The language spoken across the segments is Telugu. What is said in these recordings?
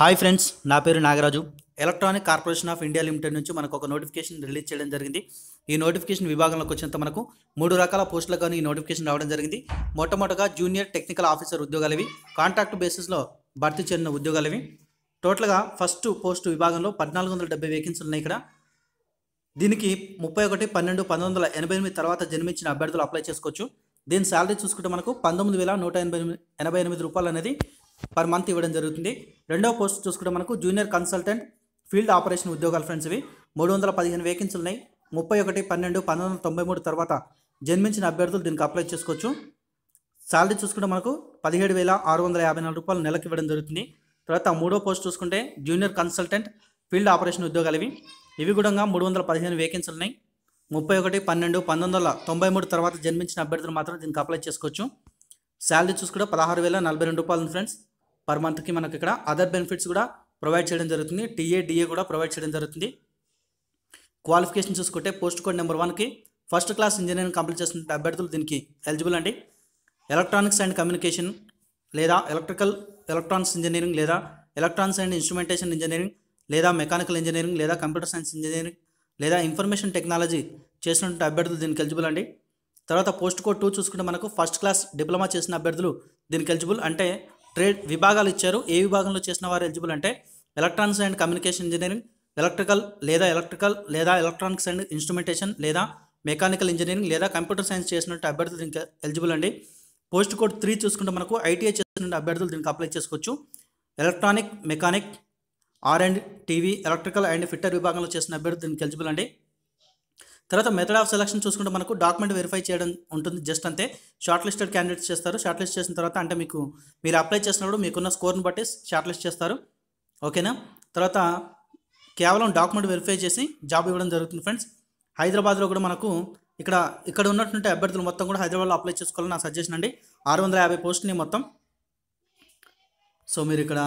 హాయ్ ఫ్రెండ్స్ నా పేరు Nagaraju. Electronic corporation of India limited నుంచి మనకు ఒక నోటిఫికేషన్ రిలీజ్ చేయడం జరిగింది. ఈ నోటిఫికేషన్ విభాగంలోకి వచ్చినంత మనకు మూడు రకాల పోస్టులకు కానీ ఈ నోటిఫికేషన్ రావడం జరిగింది. మొట్టమొదటగా జూనియర్ టెక్నికల్ ఆఫీసర్ ఉద్యోగాలవి కాంట్రాక్ట్ బేసిస్లో భర్తీ చేరిన ఉద్యోగాలవి. టోటల్గా ఫస్ట్ పోస్ట్ విభాగంలో పద్నాలుగు వందల డెబ్బై వేకెన్సీలు ఉన్నాయి ఇక్కడ. దీనికి ముప్పై ఒకటి పన్నెండు పంతొమ్మిది వందల ఎనభై ఎనిమిది తర్వాత జన్మించిన అభ్యర్థులు అప్లై చేసుకోవచ్చు. దీని శాలరీ చూసుకుంటే మనకు పంతొమ్మిది వేల నూట ఎనభై ఎనిమిది ఎనభై ఎనిమిది రూపాయలు అనేది పర్ మంత్ ఇవ్వడం జరుగుతుంది. రెండవ పోస్ట్ చూసుకుంటే మనకు జూనియర్ కన్సల్టెంట్ ఫీల్డ్ ఆపరేషన్ ఉద్యోగాలు ఫ్రెండ్స్ ఇవి. మూడు వందల పదిహేను వేకెన్సీలు ఉన్నాయి. ముప్పై ఒకటి పన్నెండు పంతొమ్మిది వందల తొంభై మూడు తర్వాత జన్మించిన అభ్యర్థులు దీనికి అప్లై చేసుకోవచ్చు. శాలరీ చూసుకుంటే మనకు పదిహేడు వేల ఆరు వందల యాభై నాలుగు రూపాయలు నెలకు ఇవ్వడం జరుగుతుంది. తర్వాత మూడో పోస్ట్ చూసుకుంటే జూనియర్ కన్సల్టెంట్ ఫీల్డ్ ఆపరేషన్ ఉద్యోగాలు ఇవి. ఇవి కూడా మూడు వందల పదిహేను వేకెన్సీలు ఉన్నాయి. ముప్పై ఒకటి పన్నెండు పంతొమ్మిది వందల తొంభై మూడు తర్వాత జన్మించిన అభ్యర్థులు మాత్రం దీనికి అప్లై చేసుకోవచ్చు. శాలరీ చూసుకుంటే పదహారు వేల నలభై రెండు రూపాయలు ఫ్రెండ్స్. పర్ మంత్కి మనకి ఇక్కడ అదర్ బెనిఫిట్స్ కూడా ప్రొవైడ్ చేయడం జరుగుతుంది. టీఏ డిఏ కూడా ప్రొవైడ్ చేయడం జరుగుతుంది. క్వాలిఫికేషన్ చూసుకుంటే పోస్ట్ కోడ్ నెంబర్ వన్కి ఫస్ట్ క్లాస్ ఇంజనీరింగ్ కంప్లీట్ చేసిన అభ్యర్థులు దీనికి ఎలిజిబుల్ అండి. ఎలక్ట్రానిక్స్ అండ్ కమ్యూనికేషన్ లేదా ఎలక్ట్రికల్ ఎలక్ట్రానిక్స్ ఇంజనీరింగ్ లేదా ఎలక్ట్రానిక్స్ అండ్ ఇన్స్ట్రుమెంటేషన్ ఇంజనీరింగ్ లేదా మెకానికల్ ఇంజనీరింగ్ లేదా కంప్యూటర్ సైన్స్ ఇంజనీరింగ్ లేదా ఇన్ఫర్మేషన్ టెక్నాలజీ చేసినటువంటి అభ్యర్థులు దీనికి ఎలిజిబుల్ అండి. తర్వాత పోస్ట్ కోడ్ టూ చూసుకుంటే మనకు ఫస్ట్ క్లాస్ డిప్లొమా చేసిన అభ్యర్థులు దీనికి ఎలిజిబుల్ అంటే ట్రేడ్ విభాగాలు ఇచ్చారు. ఏ విభాగంలో చేసిన వారు ఎలిజిబుల్ అంటే electronics and communication engineering electrical లేదా ఎలక్ట్రికల్ లేదా ఎలక్ట్రానిక్స్ అండ్ ఇన్స్ట్రుమెంటేషన్ లేదా మెకానికల్ ఇంజనీరింగ్ లేదా కంప్యూటర్ సైన్స్ చేసినట్టు అభ్యర్థులు దీనికి ఎలిజిబుల్ అండి. పోస్ట్ కోడ్ త్రీ చూసుకుంటే మనకు ఐటీఐ చేసిన అభ్యర్థులు దీనికి అప్లై చేసుకోవచ్చు. Electronic mechanic R and TV electrical and fitter విభాగంలో చేసిన అభ్యర్థులు దీనికి ఎలిజిబుల్ అండి. తర్వాత మెథడ్ ఆఫ్ సెలక్షన్ చూసుకుంటే మనకు డాక్యుమెంట్ వెరిఫై చేయడం ఉంటుంది. జస్ట్ అంతే. షార్ట్ లిస్టెడ్ క్యాండిడేట్స్ చేస్తారు. షార్ట్ లిస్ట్ చేసిన తర్వాత అంటే మీకు మీరు అప్లై చేసినప్పుడు మీకున్న స్కోర్ని బట్టి షార్ట్ లిస్ట్ చేస్తారు ఓకేనా తర్వాత కేవలం డాక్యుమెంట్ వెరిఫై చేసి జాబ్ ఇవ్వడం జరుగుతుంది ఫ్రెండ్స్ హైదరాబాద్లో కూడా మనకు ఇక్కడ ఇక్కడ ఉన్నటువంటి అభ్యర్థులు మొత్తం కూడా హైదరాబాద్లో అప్లై చేసుకోవాలని నా సజెషన్ అండి. ఆరు వందల యాభై పోస్టుని మొత్తం. సో మీరు ఇక్కడ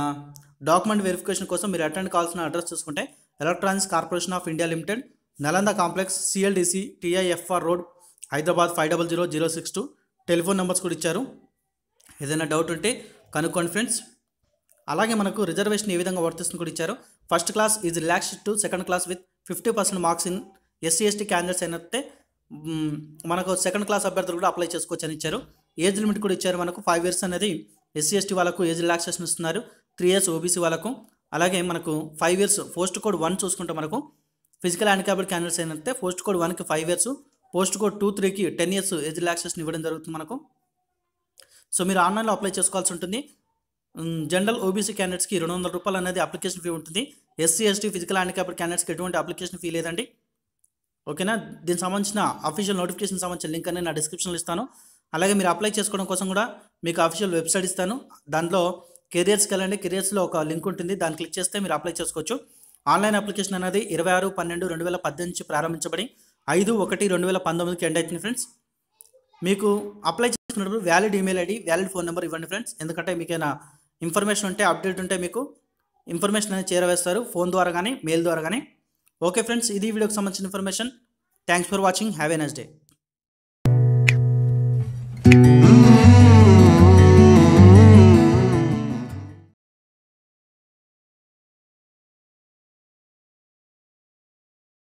డాక్యుమెంట్ వెరిఫికేషన్ కోసం మీరు అటెండ్ కావాల్సిన అడ్రస్ చూసుకుంటే electronics corporation of India limited Nalanda complex CLDC TIFR road Hyderabad five double zero zero six two. Telephone numbers కూడా ఇచ్చారు. ఏదైనా డౌట్ ఉంటే కనుక్కోండి ఫ్రెండ్స్. అలాగే మనకు రిజర్వేషన్ ఏ విధంగా వర్తిస్తుంది కూడా ఇచ్చారు. First class is relax to second class with fifty percent marks in SC ST candidates అయినట్టే మనకు సెకండ్ క్లాస్ అభ్యర్థులు కూడా అప్లై చేసుకోవచ్చు అని ఇచ్చారు. ఏజ్ లిమిట్ కూడా ఇచ్చారు మనకు. ఫైవ్ ఇయర్స్ అనేది ఎస్సీ ఎస్టీ వాళ్ళకు ఏజ్ రిలాక్సేషన్ ఇస్తున్నారు. త్రీ ఇయర్స్ ఓబీసీ వాళ్ళకు. అలాగే మనకు five years post code one చూసుకుంటే మనకు ఫిజికల్ హ్యాండిక్యాప్డ్ క్యాండిడేట్స్ ఏంటంటే పోస్ట్ కోడ్ వన్కి five years post code two త్రీకి టెన్ ఇయర్స్ ఏజ్ రిలాక్సేషన్ ఇవ్వడం జరుగుతుంది మనకు. సో మీరు ఆన్లైన్లో అప్లై చేసుకోవాల్సి ఉంటుంది. జనరల్ ఓబీసీ క్యాండిడేట్స్కి రెండు వందల రూపాయలు అనేది అప్లికేషన్ ఫీ ఉంటుంది. ఎస్సీ ఎస్టీ ఫిజికల్ హ్యాండిక్యాప్డ్ క్యాండిడేట్స్కి ఎటువంటి అప్లికేషన్ ఫీ లేదండి. ఓకేనా దీనికి సంబంధించిన అఫీషియల్ నోటిఫికేషన్ సంబంధించిన లింక్ అనేది నా డిస్క్రిప్షన్లో ఇస్తాను. అలాగే మీరు అప్లై చేసుకోవడం కోసం కూడా మీకు అఫీషియల్ వెబ్సైట్ ఇస్తాను. దాంట్లో కెరియర్స్కి వెళ్ళండి. కెరియర్స్లో ఒక లింక్ ఉంటుంది. దాన్ని క్లిక్ చేస్తే మీరు అప్లై చేసుకోవచ్చు. ఆన్లైన్ అప్లికేషన్ అనేది ఇరవై ఆరు పన్నెండు రెండు వేల పద్దెనిమిది నుంచి ప్రారంభించబడి ఐదు ఒకటి రెండు వేల పంతొమ్మిదికి ఎండ్ అవుతుంది ఫ్రెండ్స్ మీకు అప్లై చేసుకున్నప్పుడు valid email ID valid phone number ఇవ్వండి ఫ్రెండ్స్ ఎందుకంటే మీకైనా ఇన్ఫర్మేషన్ ఉంటే అప్డేట్ ఉంటే మీకు ఇన్ఫర్మేషన్ అనేది చేరవేస్తారు ఫోన్ ద్వారా కానీ మెయిల్ ద్వారా కానీ. ఓకే ఫ్రెండ్స్ ఇది వీడియోకి సంబంధించిన information thanks for watching have a next day